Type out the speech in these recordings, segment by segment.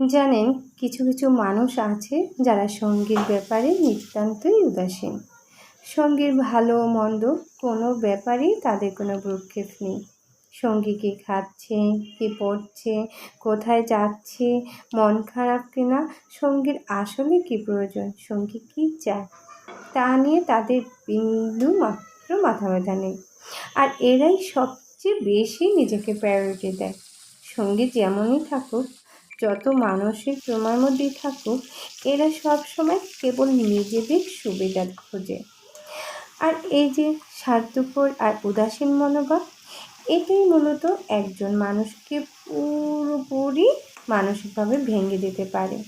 জানেন, কিছু কিছু মানুষ আছে যারা সঙ্গীর ব্যাপারে নিতান্তই উদাসীন। সঙ্গীর ভালো মন্দ কোনো ব্যাপারেই তাদের কোনো ভ্রুক্ষেপ নেই। সঙ্গী কী খাচ্ছে, কী পড়ছে, কোথায় যাচ্ছে, মন খারাপ কিনা, সঙ্গীর আসলে কী প্রয়োজন, সঙ্গী কী চায়, তা নিয়ে তাদের বিন্দু মাত্র মাথা ব্যথা নেই। আর এরাই সবচেয়ে বেশি নিজেকে প্রায়োরিটি দেয়। সঙ্গী যেমনই থাকুক যত মানসিক তোমার মধ্যেই থাকুক, এরা সব সময় কেবল নিজেদের সুবিধা খোঁজে। আর এই যে স্বার্থপর আর উদাসীন মনোভাব, এটাই মূলত একজন মানুষকে পুরোপুরি মানসিকভাবে ভেঙে দিতে পারে।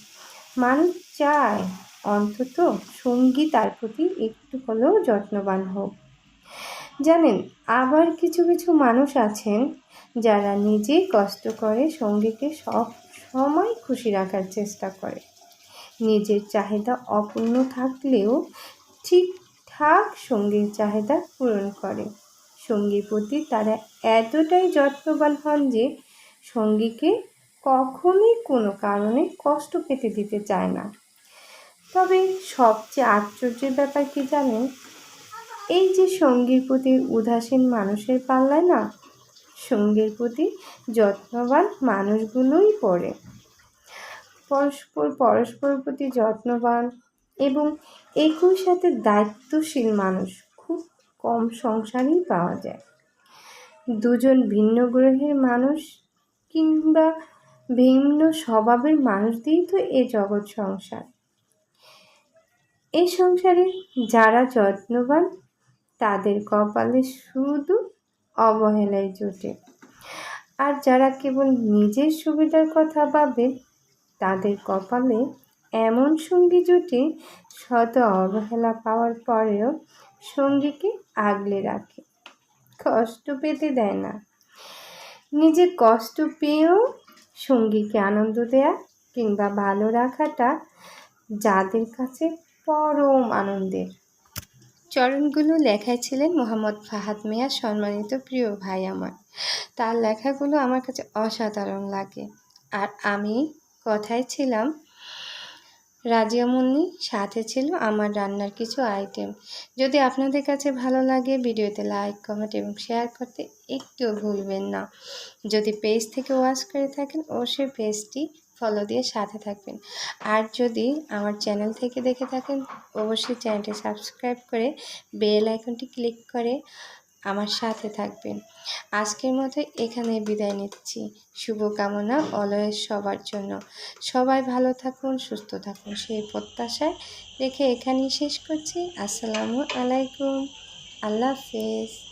মানুষ চায় অন্তত সঙ্গী তার প্রতি একটু হলেও যত্নবান হোক। জানেন, আবার কিছু কিছু মানুষ আছেন যারা নিজেই কষ্ট করে সঙ্গীকে সব সময় খুশি রাখার চেষ্টা করে। নিজের চাহিদা অপূর্ণ থাকলেও ঠিকঠাক সঙ্গীর চাহিদা পূরণ করে। সঙ্গীর প্রতি তারা এতটাই যত্নবান হন যে সঙ্গীকে কখনোই কোনো কারণে কষ্ট পেতে দিতে চায় না। তবে সবচেয়ে আশ্চর্যের ব্যাপার কি জানেন? এই যে সঙ্গীর প্রতি উদাসীন মানুষের পাল্লায় না সঙ্গীর প্রতি যত্নবান মানুষগুলোই পড়ে। পরস্পর, পরস্পরের প্রতি যত্নবান এবং একই সাথে দায়িত্বশীল মানুষ খুব কম সংসারেই পাওয়া যায়। দুজন ভিন্ন গ্রহের মানুষ কিংবা ভিন্ন স্বভাবের মানুষ দিয়েই তো এ জগৎ সংসার। এই সংসারে যারা যত্নবান, তাদের কপালে শুধু অবহেলায় জোটে। আর যারা কেবল নিজের সুবিধার কথা ভাবে তাদের কপালে এমন সঙ্গী জুটে, শত অবহেলা পাওয়ার পরেও সঙ্গীকে আগলে রাখে। কষ্ট পেতে দেয় না। নিজে কষ্ট পেয়েও সঙ্গীকে আনন্দ দেয়া কিংবা ভালো রাখাটা যাদের কাছে পরম আনন্দের। চরণগুলো লেখায় ছিলেন মোহাম্মদ ফাহাদ মিয়া, সম্মানিত প্রিয় ভাই আমার। তার লেখাগুলো আমার কাছে অসাধারণ লাগে। আর আমি কথায় ছিলাম, রাজিয়া মুন্নি সাথে ছিল আমার রান্নার কিছু আইটেম যদি আপনাদের কাছে ভালো লাগে ভিডিওতে লাইক কমেন্ট এবং শেয়ার করতে একটুও ভুলবেন না। যদি পেজ থেকে ওয়াচ করে থাকেন, অবশ্যই পেজটি ফলো দিয়ে সাথে থাকবেন। আর যদি আমার চ্যানেল থেকে দেখে থাকেন, অবশ্যই চ্যানেলটি সাবস্ক্রাইব করে বেল আইকনটি ক্লিক করে আমার সাথে থাকবেন। আজকের মতো এখানে বিদায় নিচ্ছি। শুভকামনা অলয়ের সবার জন্য। সবাই ভালো থাকুন, সুস্থ থাকুন, সেই প্রত্যাশায় রেখে এখানেই শেষ করছি। আসসালামু আলাইকুম। আল্লাহ হাফেজ।